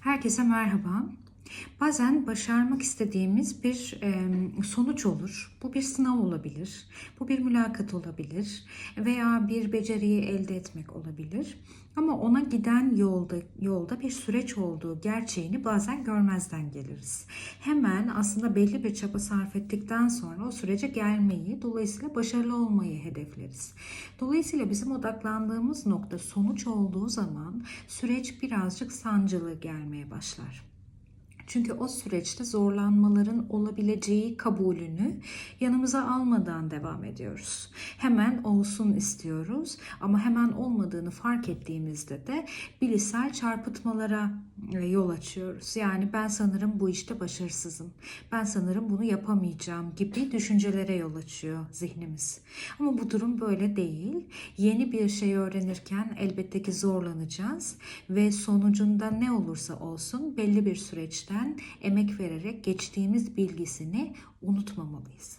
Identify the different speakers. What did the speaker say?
Speaker 1: Herkese merhaba. Bazen başarmak istediğimiz bir sonuç olur. Bu bir sınav olabilir, bu bir mülakat olabilir veya bir beceriyi elde etmek olabilir. Ama ona giden yolda yolda bir süreç olduğu gerçeğini bazen görmezden geliriz. Hemen aslında belli bir çaba sarf ettikten sonra o sürece gelmeyi, dolayısıyla başarılı olmayı hedefleriz. Dolayısıyla bizim odaklandığımız nokta sonuç olduğu zaman süreç birazcık sancılı gelmeye başlar. Çünkü o süreçte zorlanmaların olabileceği kabulünü yanımıza almadan devam ediyoruz. Hemen olsun istiyoruz ama hemen olmadığını fark ettiğimizde de bilişsel çarpıtmalara e, yol açıyoruz. Yani ben sanırım bu işte başarısızım. Ben sanırım bunu yapamayacağım gibi düşüncelere yol açıyor zihnimiz. Ama bu durum böyle değil. Yeni bir şey öğrenirken elbette ki zorlanacağız ve sonucunda ne olursa olsun belli bir süreçten emek vererek geçtiğimiz bilgisini unutmamalıyız.